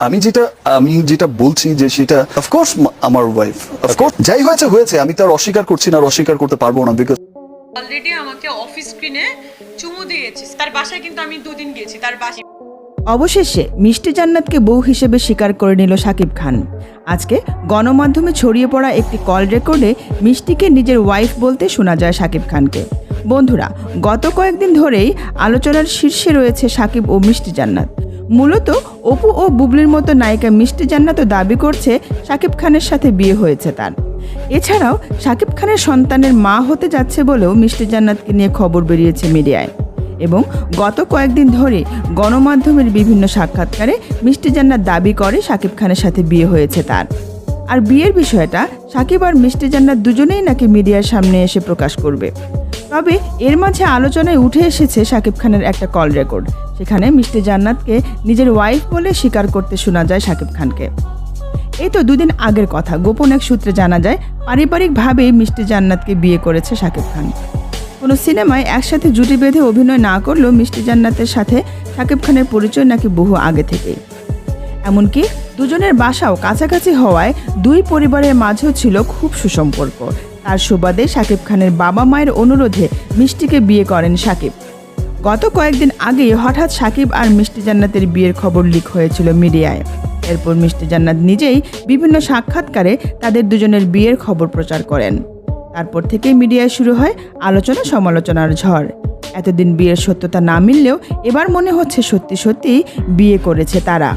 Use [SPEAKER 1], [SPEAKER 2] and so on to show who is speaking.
[SPEAKER 1] আমি যেটা আমি যেটা বলছি যে সেটা অফকোর্স আমার ওয়াইফ অফকোর্স যাই হয়েছে হয়েছে। আমি তার অস্বীকার করছি না আর অস্বীকার করতে পারব না বিকজ
[SPEAKER 2] অলরেডি আমাকে অফিস স্ক্রিনে চুমু দিয়েছে তার বাসায় কিন্তু আমি দুদিন গিয়েছি তার বাসায়
[SPEAKER 3] অবশেষে মিষ্টি জান্নাতকে বউ হিসেবে স্বীকার করে নিল সাকিব খান। আজকে গণমাধ্যমে ছড়িয়ে পড়া একটি কল রেকর্ডে মিষ্টিকে নিজের ওয়াইফ বলতে শোনা যায় সাকিব খানকে। বন্ধুরা গত কয়েকদিন ধরেই আলোচনার শীর্ষে রয়েছে সাকিব ও মিষ্টি জান্নাত। মূলত অপু ও বুবলির মতো নায়িকা মিষ্টি জান্নাতও দাবি করছে শাকিব খানের সাথে বিয়ে হয়েছে তার। এছাড়াও শাকিব খানের সন্তানের মা হতে যাচ্ছে বলেও মিষ্টি জান্নাতকে নিয়ে খবর বেরিয়েছে মিডিয়ায়। এবং গত কয়েকদিন ধরে গণমাধ্যমের বিভিন্ন সাক্ষাৎকারে মিষ্টি জান্নাত দাবি করে শাকিব খানের সাথে বিয়ে হয়েছে তার। আর বিয়ের বিষয়টা সাকিব আর মিষ্টি জান্নাত দুজনেই নাকি মিডিয়ার সামনে এসে প্রকাশ করবে। তবে এর মাঝে আলোচনায় উঠে এসেছে শাকিব খানের একটা কল রেকর্ড সেখানে মিষ্টি জান্নাতকে নিজের ওয়াইফ বলে স্বীকার করতে শোনা যায় শাকিব খানকে। এই তো দুদিন আগের কথা, গোপন এক সূত্রে জানা যায় পারিবারিকভাবেই মিষ্টি জান্নাতকে বিয়ে করেছে শাকিব খান। কোনো সিনেমায় একসাথে জুটি বেঁধে অভিনয় না করলেও মিষ্টি জান্নাতের সাথে শাকিব খানের পরিচয় নাকি বহু আগে থেকেই। এমনকি দুজনের বাসাও কাছাকাছি হওয়ায় দুই পরিবারের মাঝেও ছিল খুব সুসম্পর্ক। তার সুবাদে শাকিব খানের বাবা মায়ের অনুরোধে মিষ্টিকে বিয়ে করেন শাকিব। গত কয়েকদিন আগেই হঠাৎ সাকিব আর মিষ্টি জান্নাতের বিয়ের খবর লিক হয়েছিল মিডিয়ায়। এরপর মিষ্টি জান্নাত নিজেই বিভিন্ন সাক্ষাৎকারে তাদের দুজনের বিয়ের খবর প্রচার করেন। তারপর থেকেই মিডিয়ায় শুরু হয় আলোচনা সমালোচনার ঝড়। এতদিন বিয়ের সত্যতা না মিললেও এবার মনে হচ্ছে সত্যি সত্যি বিয়ে করেছে তারা।